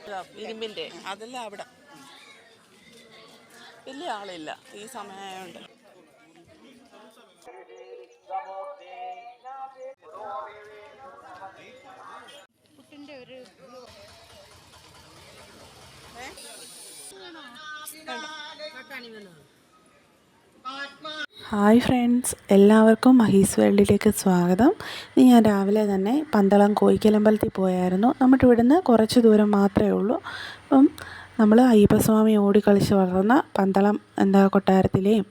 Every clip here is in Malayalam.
ഇതാ, ഇരുമ്പിന്റെ. അതെല്ലാം അവിടെ. വലിയ ആളില്ല. ഈ സമയമുണ്ട് ഒരു ഹായ് ഫ്രണ്ട്സ് എല്ലാവർക്കും മഹീസ് വേൾഡിലേക്ക് സ്വാഗതം. ഞാൻ രാവിലെ തന്നെ പന്തളം കോയിക്കലമ്പലത്തിൽ പോയായിരുന്നു. നമ്മുടെ ഇവിടുന്ന് കുറച്ച് ദൂരം മാത്രമേ ഉള്ളൂ. അപ്പം നമ്മൾ അയ്യപ്പസ്വാമി ഓടിക്കളിച്ച് വളർന്ന പന്തളം എന്താ കൊട്ടാരത്തിലെയും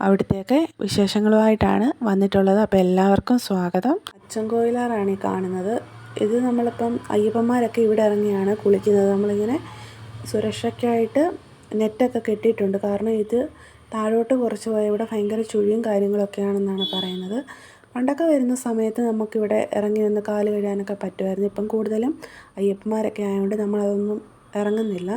അവിടുത്തെയൊക്കെ വിശേഷങ്ങളുമായിട്ടാണ് വന്നിട്ടുള്ളത്. അപ്പോൾ എല്ലാവർക്കും സ്വാഗതം. അച്ഛൻ കോയിലാറാണ് ഈ കാണുന്നത്. ഇത് നമ്മളിപ്പം അയ്യപ്പന്മാരൊക്കെ ഇവിടെ ഇറങ്ങിയാണ് കുളിക്കുന്നത്. നമ്മളിങ്ങനെ സുരക്ഷയ്ക്കായിട്ട് നെറ്റൊക്കെ കെട്ടിയിട്ടുണ്ട്. കാരണം ഇത് താഴോട്ട് കുറച്ച് പോയാൽ ഇവിടെ ഭയങ്കര ചുഴിയും കാര്യങ്ങളൊക്കെയാണെന്നാണ് പറയുന്നത്. പണ്ടൊക്കെ വരുന്ന സമയത്ത് നമുക്കിവിടെ ഇറങ്ങി നിന്ന് കാൽ കഴുകാനൊക്കെ പറ്റുമായിരുന്നു. ഇപ്പം കൂടുതലും അയ്യപ്പന്മാരൊക്കെ ആയതുകൊണ്ട് നമ്മളതൊന്നും ഇറങ്ങുന്നില്ല.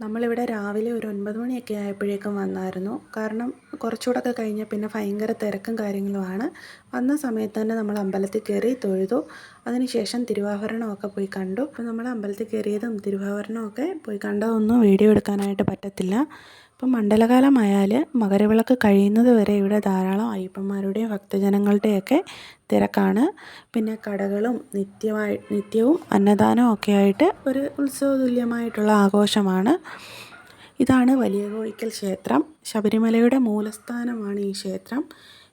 നമ്മളിവിടെ രാവിലെ ഒരു ഒൻപത് മണിയൊക്കെ ആയപ്പോഴേക്കും വന്നായിരുന്നു. കാരണം കുറച്ചുകൂടെയൊക്കെ കഴിഞ്ഞാൽ പിന്നെ ഭയങ്കര തിരക്കും കാര്യങ്ങളുമാണ്. വന്ന സമയത്ത് തന്നെ നമ്മൾ അമ്പലത്തിൽ കയറി തൊഴുതു. അതിനുശേഷം തിരുവാഭരണമൊക്കെ പോയി കണ്ടു. അപ്പോൾ നമ്മൾ അമ്പലത്തിൽ കയറിയതും തിരുവാഭരണമൊക്കെ പോയി കണ്ടതൊന്നും വീഡിയോ എടുക്കാനായിട്ട് പറ്റത്തില്ല. ഇപ്പം മണ്ഡലകാലമായാൽ മകരവിളക്ക് കഴിയുന്നത് വരെ ഇവിടെ ധാരാളം അയ്യപ്പന്മാരുടെയും ഭക്തജനങ്ങളുടെയൊക്കെ തിരക്കാണ്. പിന്നെ കടകളും നിത്യമായി നിത്യവും അന്നദാനവും ഒക്കെ ആയിട്ട് ഒരു ഉത്സവ തുല്യമായിട്ടുള്ള ആഘോഷമാണ്. ഇതാണ് വലിയ കോയിക്കൽ ക്ഷേത്രം. ശബരിമലയുടെ മൂലസ്ഥാനമാണ് ഈ ക്ഷേത്രം.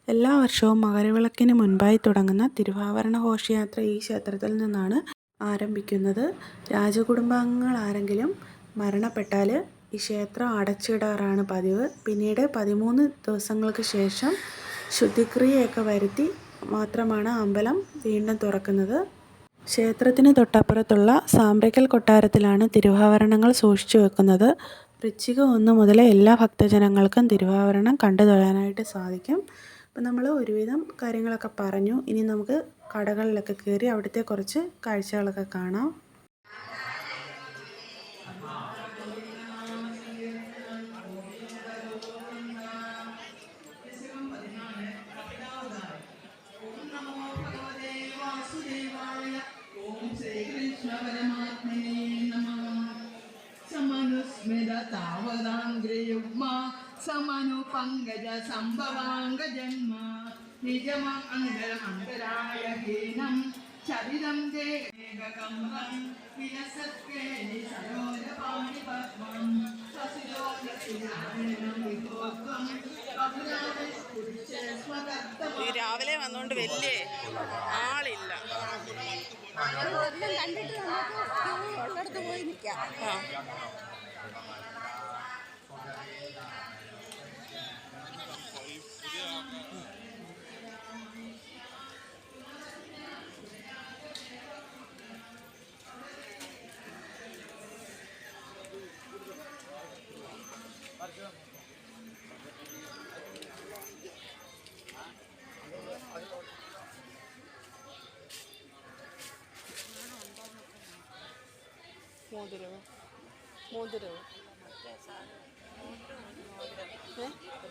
എല്ലാ വർഷവും മകരവിളക്കിന് മുൻപായി തുടങ്ങുന്ന തിരുവാഭരണ ഘോഷയാത്ര ഈ ക്ഷേത്രത്തിൽ നിന്നാണ് ആരംഭിക്കുന്നത്. രാജകുടുംബാംഗങ്ങൾ ആരെങ്കിലും മരണപ്പെട്ടാൽ ഈ ക്ഷേത്രം അടച്ചിടാറാണ് പതിവ്. പിന്നീട് പതിമൂന്ന് ദിവസങ്ങൾക്ക് ശേഷം ശുദ്ധിക്രിയയൊക്കെ വരുത്തി മാത്രമാണ് അമ്പലം വീണ്ടും തുറക്കുന്നത്. ക്ഷേത്രത്തിന് തൊട്ടപ്പുറത്തുള്ള സാമ്പ്രയ്ക്കൽ കൊട്ടാരത്തിലാണ് തിരുവാഭരണങ്ങൾ സൂക്ഷിച്ചു വെക്കുന്നത്. വൃശ്ചിക ഒന്ന് മുതൽ എല്ലാ ഭക്തജനങ്ങൾക്കും തിരുവാഭരണം കണ്ടു തൊഴാനായിട്ട് സാധിക്കും. അപ്പം നമ്മൾ ഒരുവിധം കാര്യങ്ങളൊക്കെ പറഞ്ഞു. ഇനി നമുക്ക് കടകളിലൊക്കെ കയറി അവിടുത്തെ കുറച്ച് കാഴ്ചകളൊക്കെ കാണാം. പങ്കജ സംഭവാംഗ ജന്മ. നിജമംഗളമംഗലായ ഹീനം. ചരിതം ദേകകമ്പം വിലസത്കേലി സരോജപാണി പത്മം. രാവിലെ വന്നുകൊണ്ട് വലിയ ആളില്ല കണ്ടിട്ട് നമുക്ക് ഉള്ളിടത്ത് പോയി നിൽക്കാം ആ മോതിരവോ മോതിരവോ ഏ?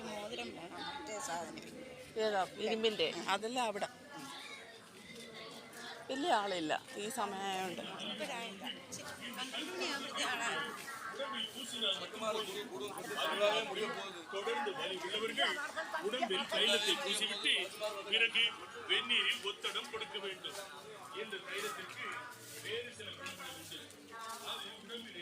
മോതിരം വേണം മറ്റേ സാധനം ഏതാ ഇരുമ്പിന്റെ അതെല്ലാം അവിടെ വലിയ ആളില്ല ഈ സമയമായോണ്ട് പന്ത്രണ്ട് മണിയാകുമ്പോഴത്തെ ആളാണ് தொடர்ந்து வலி உள்ளவர்கள் உடம்பில் தைலத்தை பூசிவிட்டு பிறகு வெந்நீரில் ஒத்தடம் கொடுக்க வேண்டும் இந்த தைலத்திற்கு வேறு சில குணங்கள் உண்டு அது உடம்பில்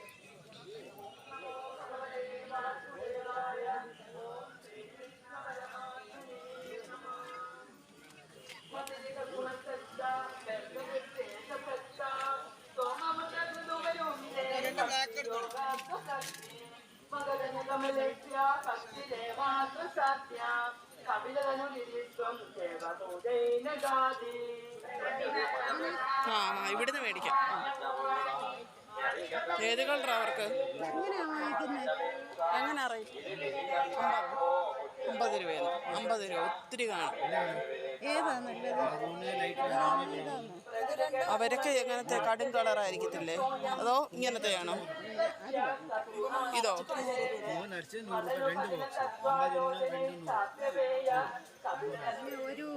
ഏത് അവർക്ക്? എങ്ങനെ അമ്പത്. രൂപയാണ്. അമ്പത് രൂപ. ഒത്തിരി കാണും. അവരൊക്കെ എങ്ങനത്തെ കടും കളറായിരിക്കത്തില്ലേ? അതോ ഇങ്ങനത്തെയാണോ? ഇതോ? ഒരു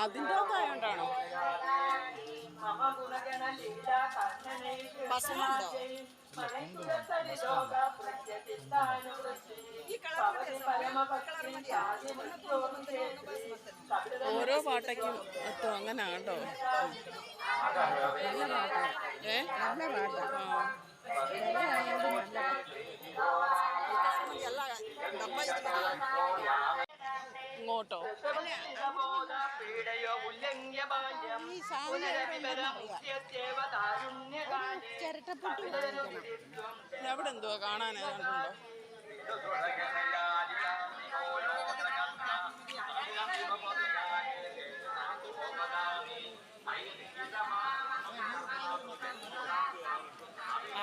അതിന്റെ അകത്തായോണ്ടാണോ ഓരോ പാട്ടയ്ക്കും എത്തും അങ്ങനെ നല്ല പാട്ടാണ് ഏ? നല്ല പാട്ടാണ് ആ. ഇങ്ങോട്ടോ. ഈ. ചിരട്ടപ്പെട്ടി അവിടെ എന്തുവാ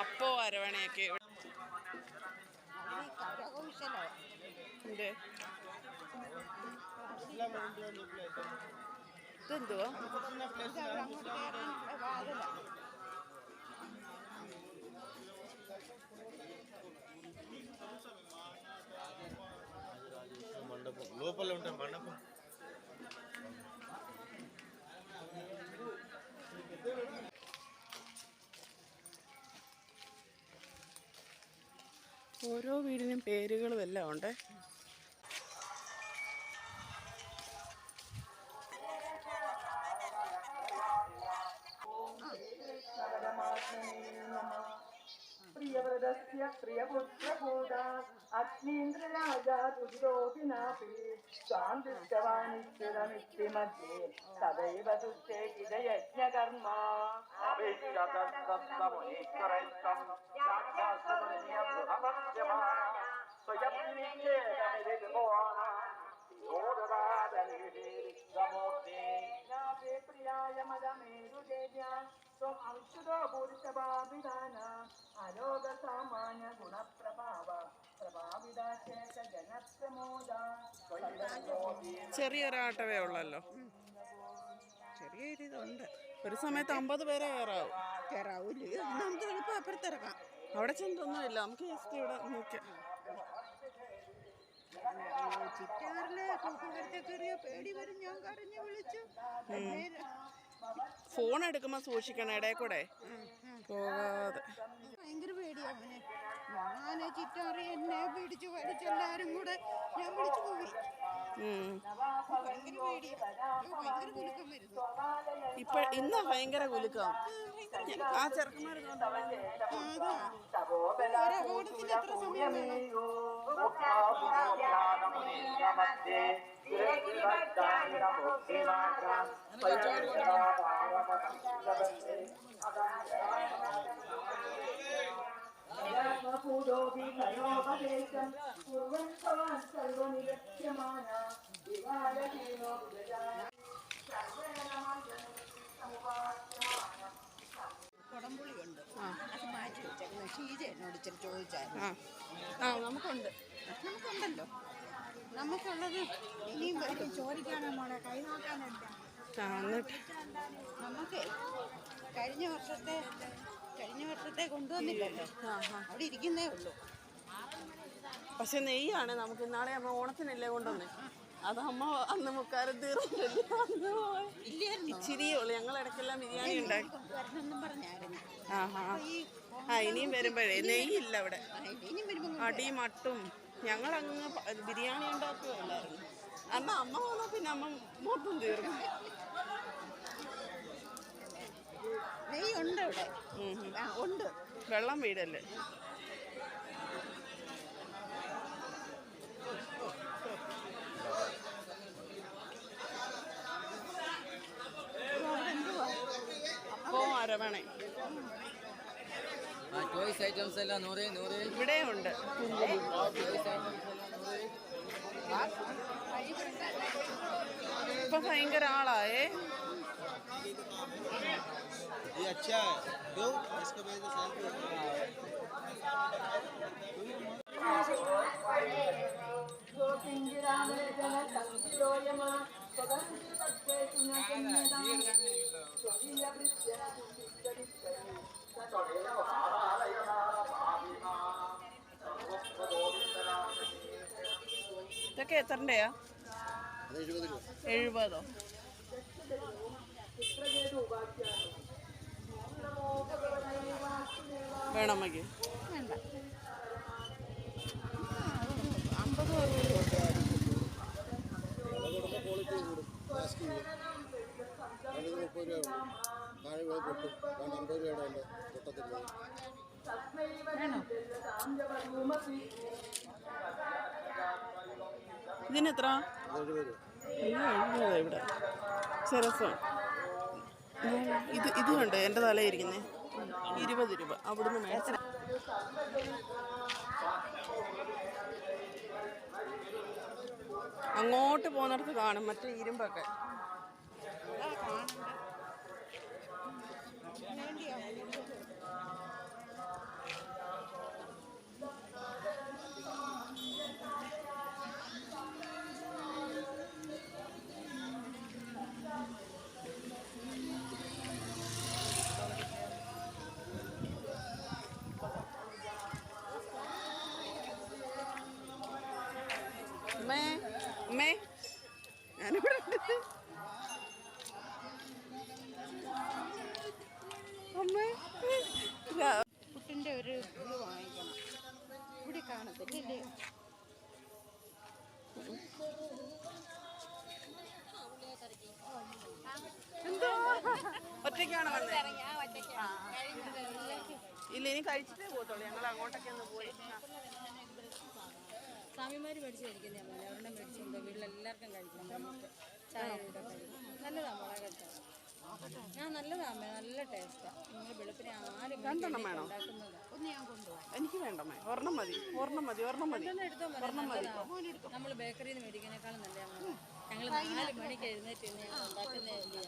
അപ്പോ അരവണയൊക്കെ കരകൗശലോ. ഉണ്ട് ഇതെന്തുവാ ഇതവിടെ അങ്ങോട്ട് കയറാനുള്ള വാതില మండపం లోపల ఉంటాయి మండపం ഓരോ വീടിനും പേരുകളും എല്ലാം ഉണ്ട് दुर्योगिनापि त्वां दृष्टवानिश्चिरमित्तिमध्ये तदैव दुष्टेकिदयज्ञकर्मा ప్రియాయ మదమేరుదేవ్యా త్వం అంశుతో పురుషభాభిధాన అరోగ సామాన్య గుణ ప్రభావ ചെറിയൊരാട്ടവേ ഉള്ളല്ലോ. ചെറിയൊരിതുണ്ട്. ഒരു സമയത്ത് അമ്പത് പേരെ കയറാവും. കയറാവൂല്ലേ നമുക്ക് എളുപ്പം അപ്പുറത്തിറക്കാം അവിടെ ചെന്നൊന്നുമില്ല. നമുക്ക് ജസ്റ്റ് ഇവിടെ നോക്കാം ഫോൺ എടുക്കുമ്പോ സൂക്ഷിക്കണം ഇടയിൽ കൂടെ. പോകാതെ. ഭയങ്കര പേടിയാ ഞാൻ ചിറ്റാറി എന്നെ പിടിച്ചു പഠിച്ചെല്ലാരും കൂടെ ഞാൻ വിളിച്ചു പോയി. ഭയങ്കര അയ്യോ, ഭയങ്കര കുലുക്കം വരുന്നു. ഇപ്പൊ ഇന്ന് ഭയങ്കര കുലുക്കം. ആ ചെറുക്കന്മാരൊക്കെ ഒരപകടത്തിന് എത്ര സമയം വേണം? കുർവൻ ഭവാൻ സർവനിരക്ഷ്യമാന വികാരഹീനോ കുടംപുളിയുണ്ട് അത് മാറ്റി വെച്ചേക്കുന്ന ഷീജ എന്നോട് ഇച്ചിരി ചോദിച്ചായിരുന്നു ആ നമുക്കുണ്ട് നമുക്കുണ്ടല്ലോ നമുക്കുള്ളത് ഇനിയും വരും ചോദിക്കാനോ മോളെ കൈ നോക്കാനല്ല നമുക്ക് കഴിഞ്ഞ വർഷത്തെ കഴിഞ്ഞ വർഷത്തെ കൊണ്ടുവന്നില്ലല്ലോ അവിടെ ഇരിക്കുന്നേ ഉള്ളൂ. പക്ഷെ നെയ്യാണ് നമുക്ക് ഇന്നാളെ അമ്മ ഓണത്തിനല്ലേ കൊണ്ടുവന്നേ. അത് അമ്മ അന്ന് മുക്കാരം തീർന്നില്ലല്ലോ ഇച്ചിരിയേ ഉള്ളൂ. ഞങ്ങൾ ഇടയ്ക്കെല്ലാം ബിരിയാണി ഉണ്ടാക്കി. ആ ഇനിയും വരുമ്പോഴേ. നെയ്യില്ല അവിടെ. അടി മട്ടും. ഞങ്ങൾ അങ്ങ് ബിരിയാണി ഉണ്ടാക്കുകയല്ലായിരുന്നു. അന്ന് അമ്മ വന്നാൽ പിന്നെ അമ്മ മൊത്തം തീർന്നു. നെയ്യ് ഉണ്ട് ഇവിടെ. ആ ഉണ്ട്. വെള്ളം വീടല്ലേ? അരവണേ. ചോയ്സ് ഐറ്റംസ് എല്ലാം നൂറ് നൂറ്. ഇവിടെ ഉണ്ട്. ഇപ്പൊ ഭയങ്കര ആളായേ ये अच्छा है दो इसके बाद सेल्फी ഗോപിഞ്ചിരാമജന സംഗിരോയമ ഇതൊക്കെ എത്രൻ്റെയാ അത് എഴുപത് അതിന് മുപ്പത് രൂപ ഉള്ളൂ താഴെ പോയി പൊട്ടും രണ്ട് അമ്പത് രൂപയുടെ അല്ല പൊട്ടത്തില്ല ഇതിനെത്ര എഴുപത് ഇവിടെ ചെറുപ്പം ഇത് ഇത് കണ്ട്? എന്റെ തലയിരിക്കുന്നേ. ഇരുപത് രൂപ. അവിടുന്ന് മേടിച്ച അങ്ങോട്ട് പോകുന്നിടത്ത് കാണും. മറ്റേ ഇരുമ്പൊക്കെ. അതാ ഇല്ല ഇനി കഴിച്ചിട്ടേ പോകത്തുള്ളൂ. ഞങ്ങൾ അങ്ങോട്ടൊക്കെ ഒന്ന് പോയി. സ്വാമിമാർ മേടിച്ച് കഴിക്കുന്നേ പോലെ അവരുടെ മേടിച്ചുകൊണ്ട് വീട്ടിലെല്ലാവർക്കും കഴിക്കണം വേണ്ടിയിട്ട് ചായ കഴിക്കും. നല്ലതാ ആ നല്ലതാമേ നല്ല ടേസ്റ്റാണ് നിങ്ങൾ വെളുപ്പിനെ ആരും രണ്ടെണ്ണം വേണോ? എനിക്ക് വേണ്ട ഒരെണ്ണം മതി. ഒരെണ്ണം മതി ഒരെണ്ണം മതി. ഒരെണ്ണം മതി. നമ്മൾ ബേക്കറിയിൽ നിന്ന് മേടിക്കുന്നേക്കാളും നല്ലതാണ് ഞങ്ങൾ നാല് മണിക്ക് എഴുന്നേറ്റ് ഇന്ന് ഞങ്ങൾ ഉണ്ടാക്കുന്നേ അല്ലയോ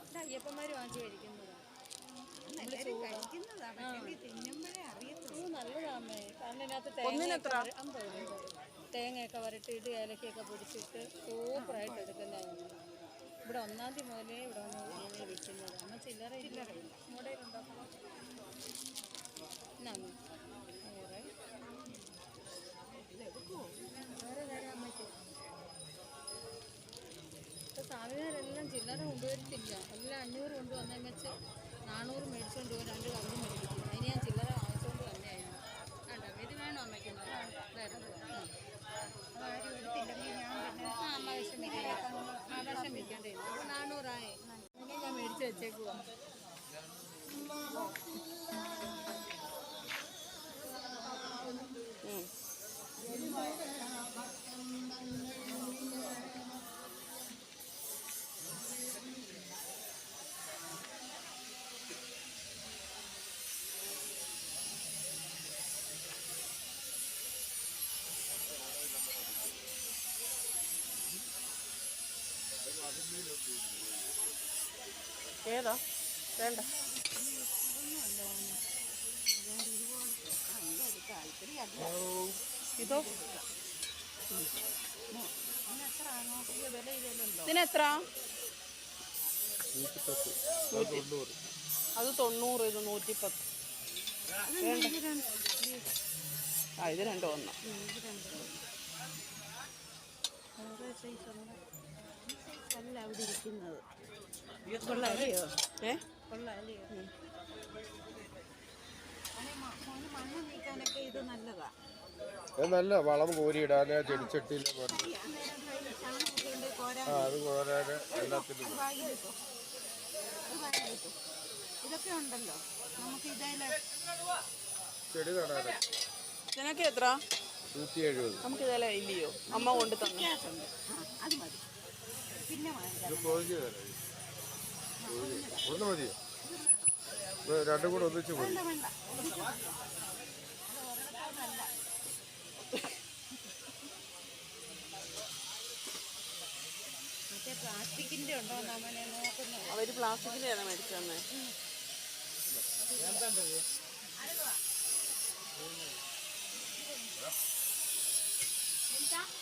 ഇവിടെ അയ്യപ്പന്മാർ വാങ്ങിച്ച് കഴിക്കുന്നതാണ് എല്ലാവരും കഴിക്കുന്നതാ പക്ഷേ തിന്നുമ്പോഴേ അറിയത്തുള്ളൂ. ഇത് നല്ലതാമേ കാരണം ഇതിനകത്ത് ഒന്നിനെത്ര? തേങ്ങയൊക്കെ വര- അമ്പത് രൂപ. തേങ്ങയൊക്കെ വരട്ടിയിട്ട് ഏലക്കയൊക്കെ പൊടിച്ചിട്ട് സൂപ്പറായിട്ട് എടുക്കുന്നതാണ് ഇവിടെ ഒന്നാം തീയതി മുതലേ ഇവിടെ വന്ന് ഞങ്ങൾ വിൽക്കുന്നത് അമ്മ ചില്ലറ? വേറെ? തരാം അമ്മയ്ക്ക്. ഇപ്പൊ സ്വാമിമാരെല്ലാം ചില്ലറ കൊണ്ടുവരത്തില്ല. എല്ലാം അഞ്ഞൂറ് കൊണ്ടുവന്നേ വെച്ച് നാനൂറ് മേടിച്ചുകൊണ്ട് പോകും രണ്ട് കവറ് മേടിക്കും. അതിന് ഞാൻ ചില്ലറ വാങ്ങിച്ചുകൊണ്ട് തന്നെയാണ് വേണ്ട ഇത് വേണോ അമ്മയ്ക്ക് ആ അമ്മ വിഷമിക്കണ്ട. ആ വിഷമിക്കണ്ടേ. നാനൂറായി. ഞാൻ മേടിച്ച് വെച്ചേക്കുവാ. വേണ്ട. ഇതോ. ഇതിനെത്ര? അത് തൊണ്ണൂറ് ഇത് നൂറ്റിപ്പത്ത്. പത്ത് ആ ഇത് രണ്ടോ ഒന്ന്. അല്ല അവിടെ ഇരിക്കുന്നത്. ഏ? നല്ലതാ നല്ല വളം കോരിയിടാന് ചെടിച്ചട്ടിയിൽ ആ അത് കോരാന് എല്ലാത്തിനും ഉണ്ടല്ലോ നമുക്ക് ഇതേലെ ചെടി നടാന് എത്ര നൂറ്റി എഴുപത് നമുക്ക് ഇതെല്ലാം ഇല്ലയോ അമ്മ കൊണ്ട് തന്നെ വ്യത്യാസമുണ്ട് ആ അത് മതി പിന്നെ വാങ്ങിക്കാം ഇത് പൊതിഞ്ഞ് അവർ ഒന്ന് മതിയോ ഇത് രണ്ടും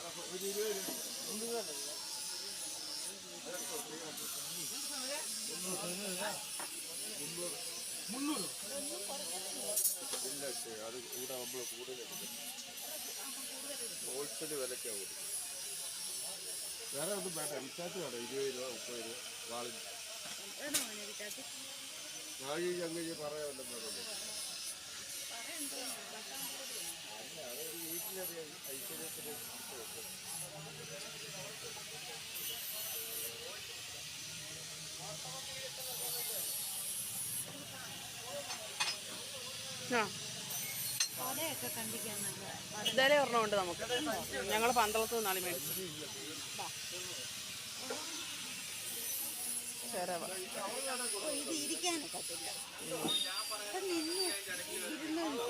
തന്നെ ആ രണ്ടിന്റെ കൂടെ ഇല്ല അത് കൂടെ നമ്മൾ കൂടുതലെടുക്കും ഹോൾസെയിൽ വിലക്കാണ് കൊടുക്കും വേറെ ഒന്നും വേണ്ട റിച്ചാർജ് വേണം ഇരുപത് രൂപ മുപ്പത് രൂപ വാളിന് വാഴി അങ്ങ് പറയാനുണ്ടെന്ന് പറയുന്നത് പലയൊക്കെ കണ്ടിക്കാൻ നല്ല ഇതേ ഒരെണ്ണമുണ്ട് നമുക്ക്. ഞങ്ങൾ പന്തളത്ത് നിന്നാണ് മേടിച്ചത് ശരവ ഓ, ഇത് ഇരിക്കാനൊക്കത്തില്ല. നിന്ന് ഉണ്ട്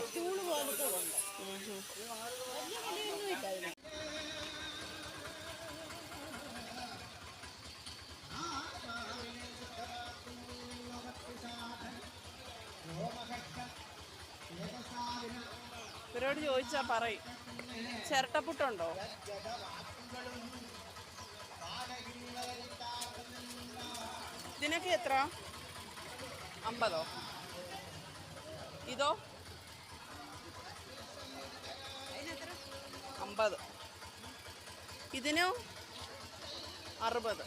ഇവരോട് ചോദിച്ചാ പറയും. ചിരട്ടപ്പുട്ടുണ്ടോ? ഇതിനൊക്കെ എത്ര? അമ്പതോ? ഇതോ? അമ്പത് ഇതിനോ അറുപത്.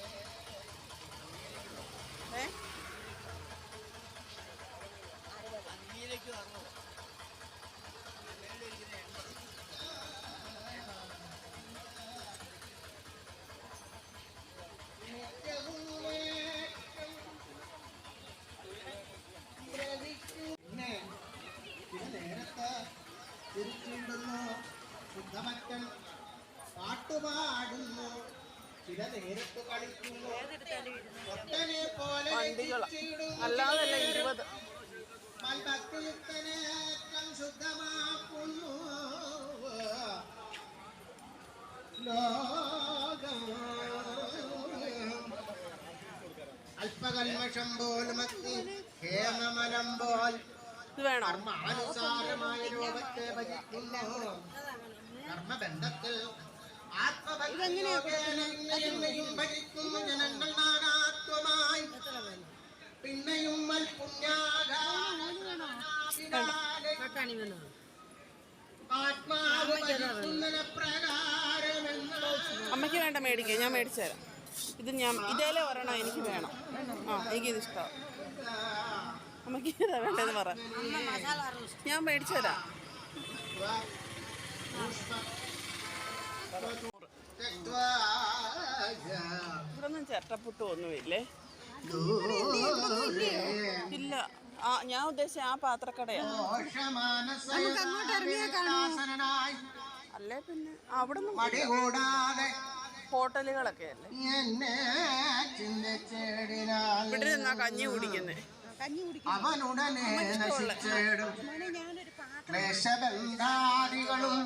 അല്പകൽമഷം പോലും അഗ്നി ഹേമമലം പോൽ ഇത് വേണോ? കർമാനുസാരമായ രൂപത്തെ ഭജിക്കുന്നു. കർമ്മബന്ധത്തിൽ ആത്മഭക്തിയും ഭജിക്കുന്നു ജനങ്ങൾ നാനാത്വമായി പിന്നെയും അമ്മയ്ക്ക് വേണ്ട മേടിക്കുക ഞാൻ മേടിച്ചു തരാം. ഇത് ഞാൻ ഇതേലെ ഒരെണ്ണം എനിക്ക് വേണം. ആ എനിക്കിത് ഇഷ്ടമാണ് അമ്മയ്ക്ക് ഏതാ വേണ്ടതെന്ന് പറ. ഞാൻ മേടിച്ചു തരാം. ഇവിടൊന്നും ഒന്നും ചിരട്ടപ്പുട്ടും ഒന്നുമില്ലേ? ഇല്ല. ആ ഞാൻ ഉദ്ദേശിച്ച ആ പാത്രക്കടയാണ് അല്ലേ പിന്നെ? അവിടെ നിന്ന് ഹോട്ടലുകളൊക്കെ അല്ലേ ഇവിടെ നിന്നാ കഞ്ഞി കുടിക്കുന്നേ? കഞ്ഞി കുടിക്കും. അവനുടനെ നശിച്ചേടും. ക്ലേശബന്ധാദികളും